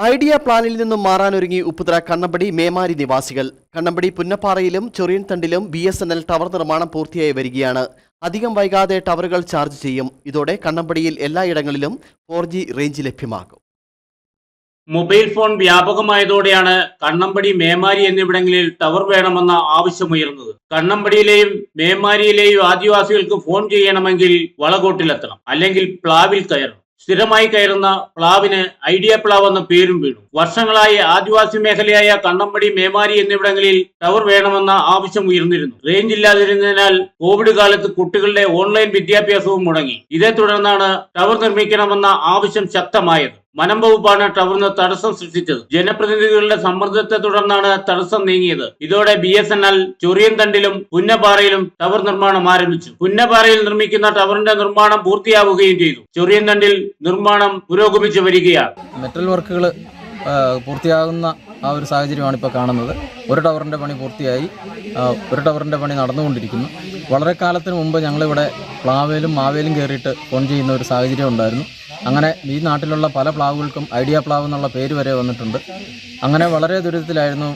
Idea പ്ലാനിൽ നിന്നും മാറാനൊരുങ്ങി ഉപ്പുതറ കണ്ണമ്പടി മേമാരി നിവാസികൾ. കണ്ണമ്പടി പുന്നപ്പാറയിലും ചൊറിയൻ തണ്ടിലും B S N L tower നിർമ്മാണം പൂർത്തിയായി വരികയാണ്. അധികം വൈകാതെ ടവറുകൾ ചാർജ് ചെയ്യും. ഇതോടെ കണ്ണമ്പടിയിൽ എല്ലായിടങ്ങളിലും ഫോർ ജി റേഞ്ച് ലഭ്യമാകും. മൊബൈൽ ഫോൺ വ്യാപകമായതോടെയാണ് കണ്ണമ്പടി മേമാരി എന്നിവിടങ്ങളിൽ ടവർ വേണമെന്ന ആവശ്യമുയർന്നത്. കണ്ണമ്പടിയിലെയും മേമാരിയിലെയും ആദിവാസികൾക്ക് ഫോൺ ചെയ്യണമെങ്കിൽ വളകോട്ടിലെത്തണം. അല്ലെങ്കിൽ പ്ലാവിൽ കയറണം. സ്ഥിരമായി കയറുന്ന പ്ലാവിന് ഐഡിയ പ്ലാവ് എന്ന പേരും വീണു. വർഷങ്ങളായി ആദിവാസി മേഖലയായ കണ്ണമ്പടി മേമാരി എന്നിവിടങ്ങളിൽ ടവർ വേണമെന്ന ആവശ്യം ഉയർന്നിരുന്നു. റേഞ്ച് ഇല്ലാതിരുന്നതിനാൽ കോവിഡ് കാലത്ത് കുട്ടികളുടെ ഓൺലൈൻ വിദ്യാഭ്യാസവും മുടങ്ങി. ഇതേ തുടർന്നാണ് ടവർ നിർമ്മിക്കണമെന്ന ആവശ്യം ശക്തമായത്. വനം വകുപ്പാണ് ടവറിന് തടസ്സം സൃഷ്ടിച്ചത്. ജനപ്രതിനിധികളുടെ സമ്മർദ്ദത്തെ തുടർന്നാണ് തടസ്സം നീങ്ങിയത്. ഇതോടെ ബി എസ് എൻ എൽ ചൊറിയന്തണ്ടിലും പുന്നപ്പാറയിലും ടവർ നിർമ്മാണം ആരംഭിച്ചു. പുന്നപ്പാറയിൽ നിർമ്മിക്കുന്ന ടവറിന്റെ നിർമ്മാണം പൂർത്തിയാവുകയും ചെയ്തു. ചൊറിയന്തണ്ടിൽ നിർമ്മാണം പുരോഗമിച്ചു വരികയാണ്. മെറ്റൽ വർക്കുകൾ പൂർത്തിയാകുന്ന ആ ഒരു സാഹചര്യമാണ് ഇപ്പോൾ കാണുന്നത്. ഒരു ടവറിന്റെ പണി പൂർത്തിയായി. ഒരു ടവറിന്റെ പണി നടന്നുകൊണ്ടിരിക്കുന്നു. വളരെ കാലത്തിന് മുമ്പ് ഞങ്ങളിവിടെ പ്ലാവേലും മാവേലും കയറിയിട്ട് ഫോൺ ചെയ്യുന്ന ഒരു സാഹചര്യം ഉണ്ടായിരുന്നു. അങ്ങനെ ഈ നാട്ടിലുള്ള പല പ്ലാവുകൾക്കും ഐഡിയ പ്ലാവ് എന്നുള്ള പേര് വരെ വന്നിട്ടുണ്ട്. അങ്ങനെ വളരെ ദുരിതത്തിലായിരുന്നു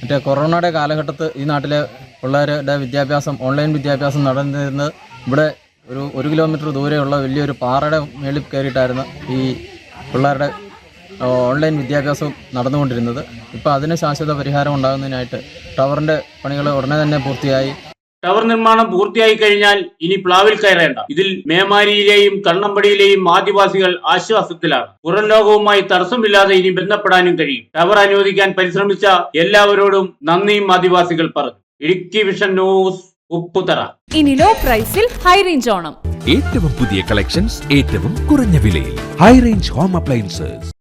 മറ്റേ കൊറോണയുടെ കാലഘട്ടത്ത് ഈ നാട്ടിലെ പിള്ളേരുടെ വിദ്യാഭ്യാസം ഓൺലൈൻ വിദ്യാഭ്യാസം നടന്നിരുന്നത്. ഇവിടെ ഒരു ഒരു കിലോമീറ്റർ ദൂരെയുള്ള വലിയൊരു പാറയുടെ മേളിൽ കയറിയിട്ടായിരുന്നു ഈ പിള്ളേരുടെ ഓൺലൈൻ വിദ്യാഭ്യാസവും നടന്നുകൊണ്ടിരുന്നത്. ഇപ്പോൾ അതിന് ശാശ്വത പരിഹാരം ഉണ്ടാകുന്നതിനായിട്ട് ടവറിന്റെ പണികൾ ഉടനെ തന്നെ പൂർത്തിയായി. ടവർ നിർമ്മാണം പൂർത്തിയായി കഴിഞ്ഞാൽ ഇനി പ്ലാവിൽ കയറേണ്ട. ഇതിൽ മേമാരിയിലെയും കണ്ണമ്പടിയിലെയും ആദിവാസികൾ ആശ്വാസത്തിലാണ്. പുറം ലോകവുമായി തടസ്സമില്ലാതെ ഇനി ബന്ധപ്പെടാനും കഴിയും. ടവർ അനുവദിക്കാൻ പരിശ്രമിച്ച എല്ലാവരോടും നന്ദിയും ആദിവാസികൾ പറഞ്ഞു. Idukki vision news Upputhara. ഇനി ലോ പ്രൈസിൽ ഹൈ റേഞ്ച് ഓണം. ഏറ്റവും പുതിയ കളക്ഷൻസ് ഏറ്റവും കുറഞ്ഞ വിലയിൽ. High range home appliances